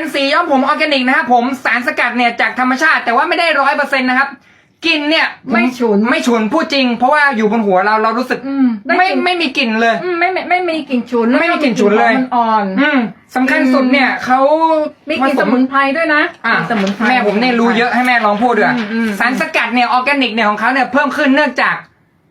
เป็นสีย้อมผมออร์แกนิกนะครับผมสารสกัดเนี่ยจากธรรมชาติ แต่ว่าไม่ได้ร้อยเปอร์เซ็นต์นะครับกลิ่นเนี่ยไม่ฉุนไม่ฉุนพูดจริง เพราะว่าอยู่บนหัวเราเรารู้สึกอืมได้ไม่กลิ่น ไม่มีกลิ่นเลย อืมไม่ไม่ไม่มีกลิ่นฉุนไม่มีกลิ่นฉุนเลย มันอ่อน อืมสำคัญสุดเนี่ยเขามีกลิ่นสมุนไพรด้วยนะอะกลิ่นสมุนไพร แม่ผมเนี่ยรู้เยอะให้แม่ลองพูดด้วยอืมอืม สารสกัดเนี่ยออร์แกนิกเนี่ยของเขาเนี่ยเพิ่มขึ้นเนื่องจาก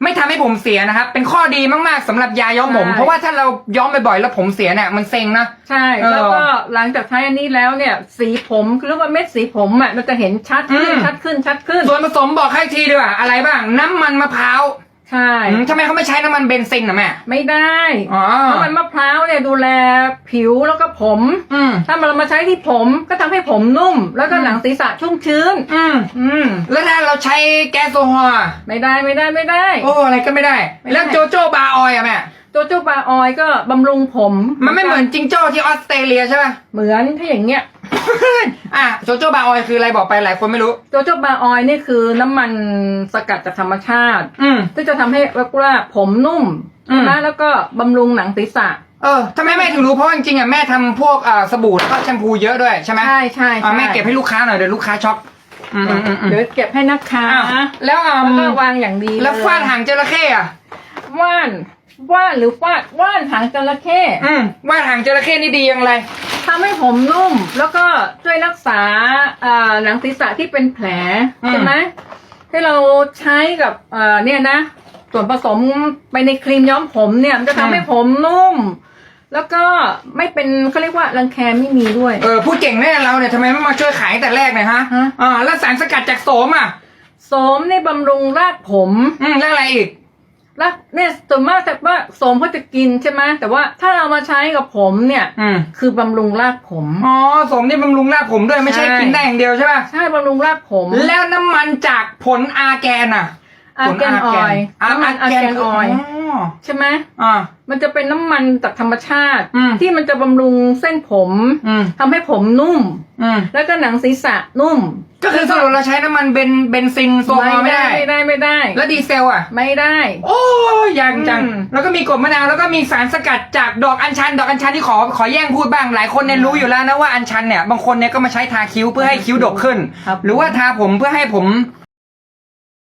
ไม่ทำให้ผมเสียนะครับ เป็นข้อดีมากๆสำหรับยาย้อมผมเพราะว่าถ้าเราย้อมบ่อยๆแล้วผมเสียเนี่ยมันเซ็งนะ ใช่ เออแล้วก็หลังจากใช้อันนี้แล้วเนี่ย สีผมคือเรียกว่าเม็ดสีผมอะมันจะเห็นชัดขึ้นอืม ชัดขึ้นชัดขึ้น ส่วนผสมบอกให้ทีดีกว่าอะไรบ้าง น้ำมันมะพร้าว ใช่ อืมทำไมเขาไม่ใช้น้ำมันเบนซินอะแม่ ไม่ได้อ๋อน้ำมันมะพร้าวเนี่ยดูแลผิวแล้วก็ผม อืม ถ้าเรามาใช้ที่ผมก็ทำให้ผมนุ่ม แล้วก็อืมหนังศีรษะชุ่มชื้น อืม อืม แล้วถ้าเราใช้แก๊สโซฮอล์อะไม่ได้ไม่ได้ไม่ได้ โอ้ อะไรก็ไม่ได้ ไม่ได้ แล้วโจโจ้บาออยล์อะแม่ โจโจบาออยก็บำรุงผมมันไม่เหมือนจิงโจ้ที่ออสเตรเลียใช่ป่ะ เหมือนถ้าอย่างเงี้ย อะโจโจ้บาออยล์คืออะไรบอกไปหลายคนไม่รู้ โจโจบาออยนี่คือน้ำมันสกัดจากธรรมชาติ อืมซึ่งจะทำให้ว่าผมนุ่มอืม นะแล้วก็บำรุงหนังศีรษะ เออทำไมแม่ถึงรู้เพราะว่าจริงๆอะแม่ทำพวกอ่าสบู่แล้วก็แชมพูเยอะด้วยใช่ไหมใช่ใช่อะใช่แม่เก็บให้ลูกค้าหน่อยเดี๋ยวลูกค้าช็อกอืมอืมอืมอืมเดี๋ยวเก็บให้นะคะอ้าวแล้วอะแล้วก็วางอย่างดีแล้วเยฟาดหางจระเข้อะว่าน ว่านหรือฟาดว่านหางจระเข้อืมวาดหางจระเข้นี่ดีอย่างไร ทำให้ผมนุ่ม แล้วก็ช่วยรักษาอ่าหนังศีรษะที่เป็นแผลอืม ใช่ไหมที่เราใช้กับเอ่อเนี่ยนะ ส่วนผสมไปในครีมย้อมผมเนี่ย มันจะทำให้ผมนุ่ม แล้วก็ไม่เป็นเขาเรียกว่ารังแคไม่มีด้วย เออพูดเก่งแน่เราเนี่ยทำไมไม่มาช่วยขายตั้งแต่แรกเนี่ยฮะฮะ อ่าแล้วสารสกัดจากโสมอะ โสมในบำรุงรากผม อืมแล้วอะไรอีก รากเนี่ยส่วนมากแต่ว่าโสมเขาจะกินใช่ไหมแต่ว่าถ้าเรามาใช้กับผมเนี่ย อืมคือบำรุงรากผม อ๋อโสมนี่บำรุงหน้าผมด้วยไม่ใช่ใช่ กินได้อย่างเดียวใช่ป่ะ ใช่บำรุงรากผมแล้วน้ำมันจากผลอาแกนอะ อาร์แกนออยล์อาน้ำมันอาร์แกนออยล์ อ ใช่ไหมอ่า มันจะเป็นน้ำมันจากธรรมชาติ อืมที่มันจะบำรุงเส้นผมอืมทำให้ผมนุ่ม อืมแล้วก็หนังศีรษะนุ่มก็คือสรุปเราใช้น้ำมันเบนเบนซินโซฮอล์ไม่ได้ ไม่ได้ไม่ได้ แล้วดีเซลอะ ไม่ได้ โอ้ยยากจัง อืม แล้วก็มีกรดมะนาวแล้วก็มีสารสกัดจากดอกอัญชัน ดอกอัญชันที่ขอขอแย่งพูดบ้างหลายคนเนี่ยรู้อยู่แล้วนะว่าอัญชันเนี่ยบางคนเนี่ยก็มาใช้ทาคิ้วเพื่อให้คิ้วดกขึ้น ครับ หรือว่าทาผมเพื่อให้ผม